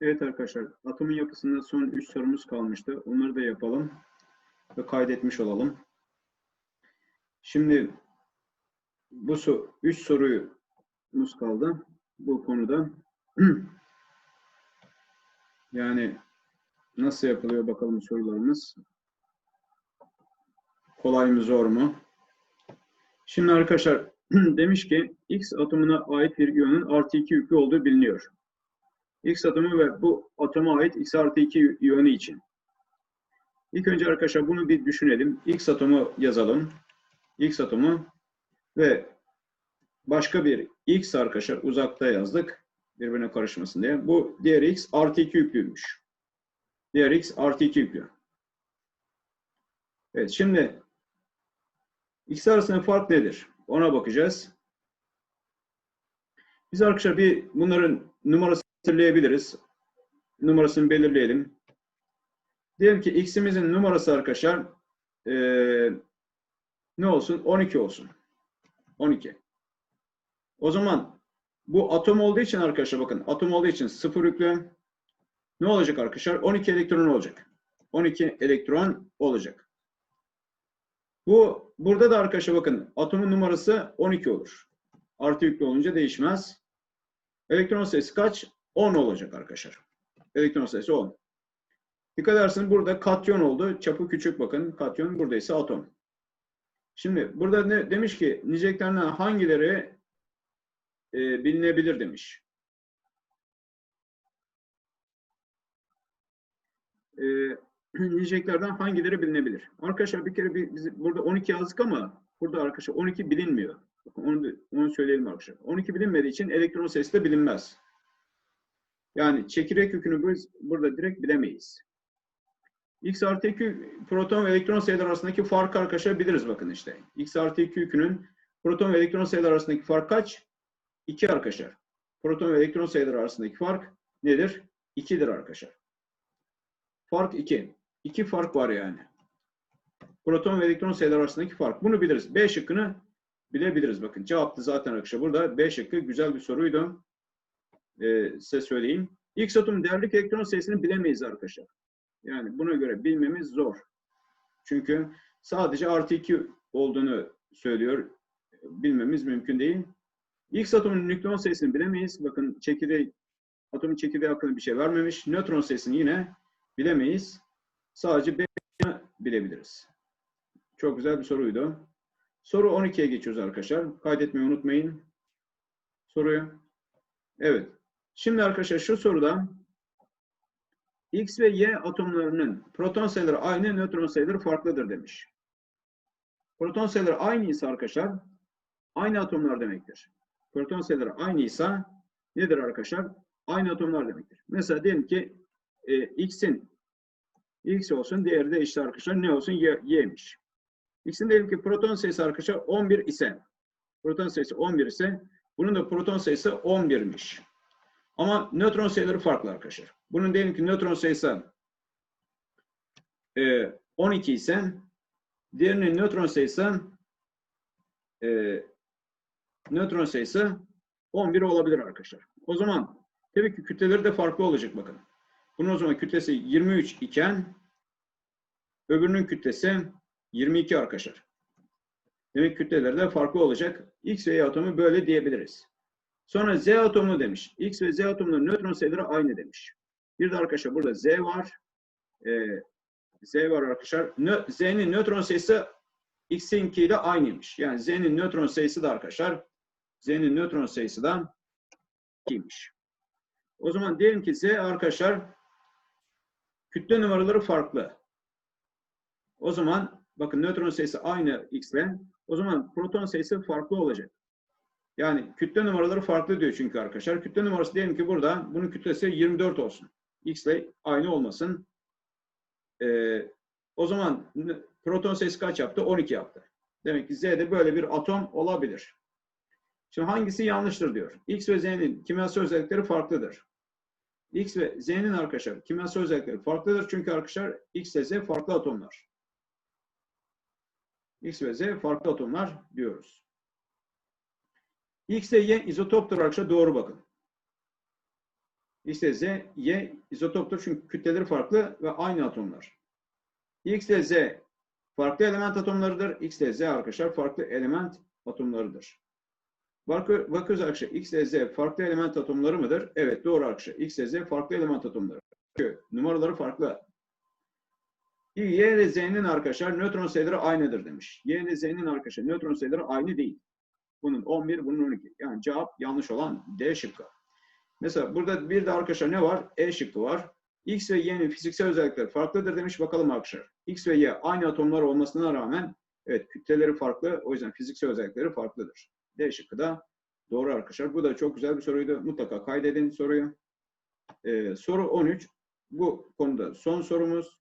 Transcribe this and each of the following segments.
Evet arkadaşlar, atomun yapısında son 3 sorumuz kalmıştı. Onları da yapalım ve kaydetmiş olalım. Şimdi bu 3 soruyumuz kaldı bu konuda. yani nasıl yapılıyor bakalım sorularımız. Kolay mı zor mu? Şimdi arkadaşlar demiş ki X atomuna ait bir iyonun artı 2 yüklü olduğu biliniyor. X atomu ve bu atoma ait X artı 2 iyonu için. İlk önce arkadaşlar bunu bir düşünelim. X atomu yazalım. X atomu ve başka bir X arkadaşlar uzakta yazdık. Birbirine karışmasın diye. Bu diğer X artı 2 yüklüymüş. Diğer X artı 2 yüklü. Evet şimdi X arasında fark nedir? Ona bakacağız. Biz arkadaşlar bir bunların numarası hatırlayabiliriz. Numarasını belirleyelim. Diyelim ki x'imizin numarası arkadaşlar ee, ne olsun? 12 olsun. 12. O zaman bu atom olduğu için arkadaşlar bakın atom olduğu için sıfır yüklü ne olacak arkadaşlar? 12 elektron olacak. 12 elektron olacak. Bu burada da arkadaşlar bakın atomun numarası 12 olur. Artı yüklü olunca değişmez. Elektron sayısı kaç? 10 olacak arkadaşlar. Elektron sayısı 10. Dikkat ederseniz burada katyon oldu. Çapı küçük bakın. Katyon burada ise atom. Şimdi burada ne demiş ki niceliklerinden hangileri e, bilinebilir demiş. E, niceliklerden hangileri bilinebilir? Arkadaşlar bir kere bir, biz burada 12 yazdık ama burada arkadaşlar 12 bilinmiyor. Bakın onu, onu söyleyelim arkadaşlar. 12 bilinmediği için elektron sayısı da bilinmez. Yani çekirdek yükünü biz burada direkt bilemeyiz. X artı 2 proton ve elektron sayıları arasındaki farkı arkadaşlar biliriz bakın işte. X artı 2 yükünün proton ve elektron sayıları arasındaki fark kaç? 2 arkadaşlar. Proton ve elektron sayıları arasındaki fark nedir? 2'dir arkadaşlar. Fark 2. 2 fark var yani. Proton ve elektron sayıları arasındaki fark. Bunu biliriz. B şıkkını bilebiliriz. Bakın cevaptı zaten arkadaşlar. Burada B şıkkı güzel bir soruydu. Ee, size söyleyeyim. X atom değerlik elektron sayısını bilemeyiz arkadaşlar. Yani buna göre bilmemiz zor. Çünkü sadece artı 2 olduğunu söylüyor. Bilmemiz mümkün değil. X atomunun nükleon sayısını bilemeyiz. Bakın çekirdeği, atomun çekirdeği hakkında bir şey vermemiş. Nötron sayısını yine bilemeyiz. Sadece B bilebiliriz. Çok güzel bir soruydu. Soru 12'ye geçiyoruz arkadaşlar. Kaydetmeyi unutmayın. Soruyu. Evet. Şimdi arkadaşlar şu soruda X ve Y atomlarının proton sayıları aynı, nötron sayıları farklıdır demiş. Proton sayıları aynıysa arkadaşlar, aynı atomlar demektir. Proton sayıları aynıysa nedir arkadaşlar? Aynı atomlar demektir. Mesela diyelim ki e, X'in X olsun, diğeri de işte arkadaşlar ne olsun? Y, Y'miş. X'in diyelim ki proton sayısı arkadaşlar 11 ise, proton sayısı 11 ise, bunun da proton sayısı 11'miş. Ama nötron sayıları farklı arkadaşlar. Bunun diyelim ki nötron sayısı e, 12 ise diğerinin nötron sayısı e, nötron sayısı 11 olabilir arkadaşlar. O zaman tabii ki kütleleri de farklı olacak bakın. Bunun o zaman kütlesi 23 iken öbürünün kütlesi 22 arkadaşlar. Demek kütleleri de farklı olacak. X ve Y atomu böyle diyebiliriz. Sonra Z atomu demiş. X ve Z atomunun nötron sayıları aynı demiş. Bir de arkadaşlar burada Z var. Ee, Z var arkadaşlar. Z'nin nötron sayısı X'inki ile aynıymış. Yani Z'nin nötron sayısı da arkadaşlar Z'nin nötron sayısı da 2'ymiş. O zaman diyelim ki Z arkadaşlar kütle numaraları farklı. O zaman bakın nötron sayısı aynı X ile. O zaman proton sayısı farklı olacak. Yani kütle numaraları farklı diyor çünkü arkadaşlar. Kütle numarası diyelim ki burada bunun kütlesi 24 olsun. X ile aynı olmasın. Ee, o zaman proton sayısı kaç yaptı? 12 yaptı. Demek ki Z'de böyle bir atom olabilir. Şimdi hangisi yanlıştır diyor. X ve Z'nin kimyasal özellikleri farklıdır. X ve Z'nin arkadaşlar kimyasal özellikleri farklıdır. Çünkü arkadaşlar X ve Z farklı atomlar. X ve Z farklı atomlar diyoruz. X ve Y izotoptur arkadaşlar doğru bakın. X ile Z, Y izotoptur çünkü kütleleri farklı ve aynı atomlar. X ile Z farklı element atomlarıdır. X ile Z arkadaşlar farklı element atomlarıdır. Bakı- Bakıyoruz arkadaşlar X ile Z farklı element atomları mıdır? Evet doğru arkadaşlar. X ile Z farklı element atomları. Çünkü numaraları farklı. Y ile Z'nin arkadaşlar nötron sayıları aynıdır demiş. Y ile Z'nin arkadaşlar nötron sayıları aynı değil. Bunun 11, bunun 12. Yani cevap yanlış olan D şıkkı. Mesela burada bir de arkadaşlar ne var? E şıkkı var. X ve Y'nin fiziksel özellikleri farklıdır demiş. Bakalım arkadaşlar. X ve Y aynı atomlar olmasına rağmen evet kütleleri farklı. O yüzden fiziksel özellikleri farklıdır. D şıkkı da doğru arkadaşlar. Bu da çok güzel bir soruydu. Mutlaka kaydedin soruyu. Ee, soru 13. Bu konuda son sorumuz.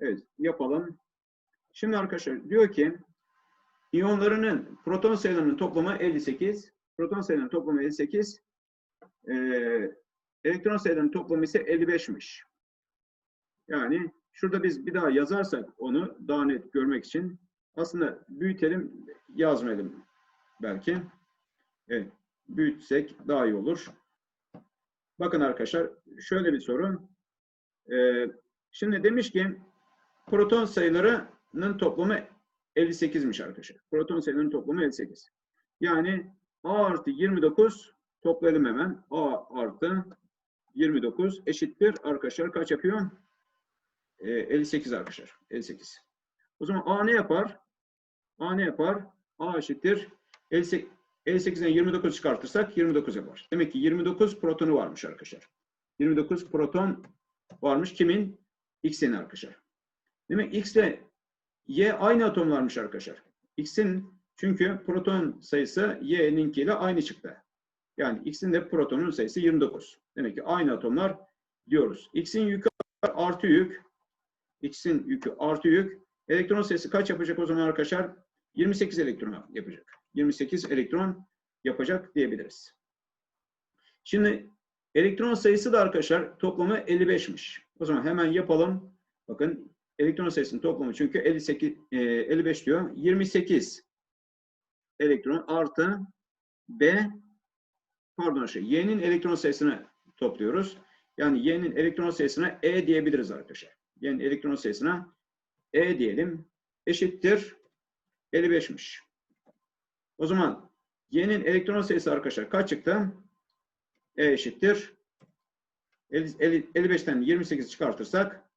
Evet yapalım. Şimdi arkadaşlar diyor ki iyonlarının proton sayılarının toplamı 58. Proton sayılarının toplamı 58. Ee, elektron sayılarının toplamı ise 55'miş. Yani şurada biz bir daha yazarsak onu daha net görmek için aslında büyütelim, yazmayalım belki. Evet, büyütsek daha iyi olur. Bakın arkadaşlar, şöyle bir soru. Ee, şimdi demiş ki proton sayılarının toplamı 58'miş arkadaşlar. Proton sayılarının toplamı 58. Yani A artı 29 toplayalım hemen. A artı 29 eşittir arkadaşlar kaç yapıyor? Ee, 58 arkadaşlar. 58. O zaman A ne yapar? A ne yapar? A eşittir 58 58'den 29 çıkartırsak 29 yapar. Demek ki 29 protonu varmış arkadaşlar. 29 proton varmış. Kimin? X'in arkadaşlar. Demek X ile Y aynı atomlarmış arkadaşlar. X'in çünkü proton sayısı Y'ninkiyle aynı çıktı. Yani X'in de protonun sayısı 29. Demek ki aynı atomlar diyoruz. X'in yükü artı yük. X'in yükü artı yük. Elektron sayısı kaç yapacak o zaman arkadaşlar? 28 elektron yapacak. 28 elektron yapacak diyebiliriz. Şimdi elektron sayısı da arkadaşlar toplamı 55'miş. O zaman hemen yapalım. Bakın elektron sayısının toplamı çünkü 58, e, 55 diyor. 28 elektron artı B pardon şey Y'nin elektron sayısını topluyoruz. Yani Y'nin elektron sayısına E diyebiliriz arkadaşlar. Y'nin elektron sayısına E diyelim. Eşittir 55'miş. O zaman Y'nin elektron sayısı arkadaşlar kaç çıktı? E eşittir. 55'ten 28 çıkartırsak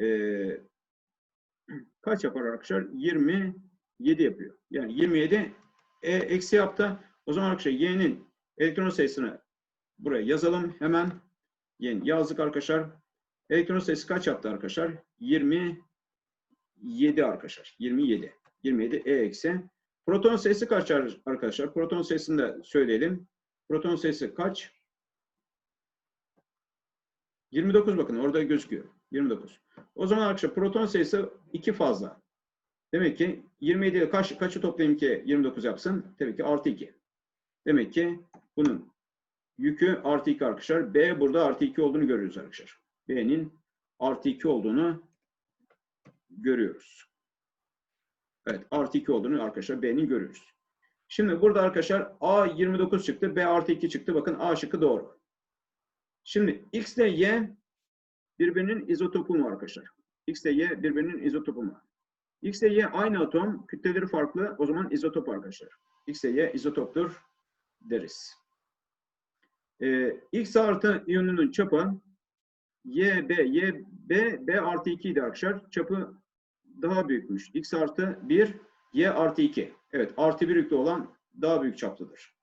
e, kaç yapar arkadaşlar? 27 yapıyor. Yani 27 E eksi yaptı. O zaman arkadaşlar Y'nin elektron sayısını buraya yazalım hemen. Y'nin yazdık arkadaşlar. Elektron sayısı kaç yaptı arkadaşlar? 27 arkadaşlar. 27. 27 E eksi. Proton sayısı kaç arkadaşlar? Proton sayısını da söyleyelim. Proton sayısı kaç? 29 bakın orada gözüküyor. 29. O zaman arkadaşlar proton sayısı 2 fazla. Demek ki 27 ile kaç, kaçı toplayayım ki 29 yapsın? Tabii ki artı 2. Demek ki bunun yükü artı 2 arkadaşlar. B burada artı 2 olduğunu görüyoruz arkadaşlar. B'nin artı 2 olduğunu görüyoruz. Evet artı 2 olduğunu arkadaşlar B'nin görüyoruz. Şimdi burada arkadaşlar A 29 çıktı. B artı 2 çıktı. Bakın A şıkkı doğru. Şimdi X ile Y birbirinin izotopu mu arkadaşlar? X ile Y birbirinin izotopu mu? X ile Y aynı atom. Kütleleri farklı. O zaman izotop arkadaşlar. X ile Y izotoptur deriz. Ee, X artı iyonunun çapı Y, B, Y, B, artı 2 idi arkadaşlar. Çapı daha büyükmüş. X artı 1, Y artı 2. Evet, artı 1 yüklü olan daha büyük çaplıdır.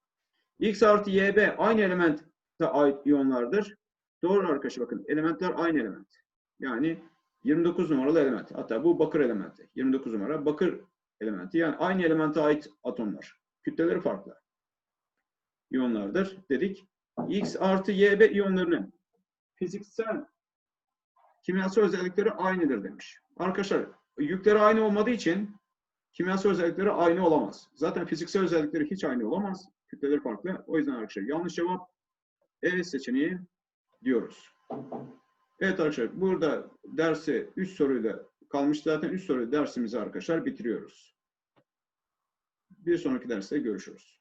X artı YB aynı elemente ait iyonlardır. Doğru arkadaşlar bakın. Elementler aynı element. Yani 29 numaralı element. Hatta bu bakır elementi. 29 numara bakır elementi. Yani aynı elemente ait atomlar. Kütleleri farklı. İyonlardır dedik. X artı YB iyonlarının fiziksel kimyasal özellikleri aynıdır demiş. Arkadaşlar yükleri aynı olmadığı için kimyasal özellikleri aynı olamaz. Zaten fiziksel özellikleri hiç aynı olamaz. Kütleleri farklı. O yüzden arkadaşlar yanlış cevap E seçeneği diyoruz. Evet arkadaşlar burada dersi 3 soruyla kalmış. Zaten 3 soruyla dersimizi arkadaşlar bitiriyoruz. Bir sonraki derste görüşürüz.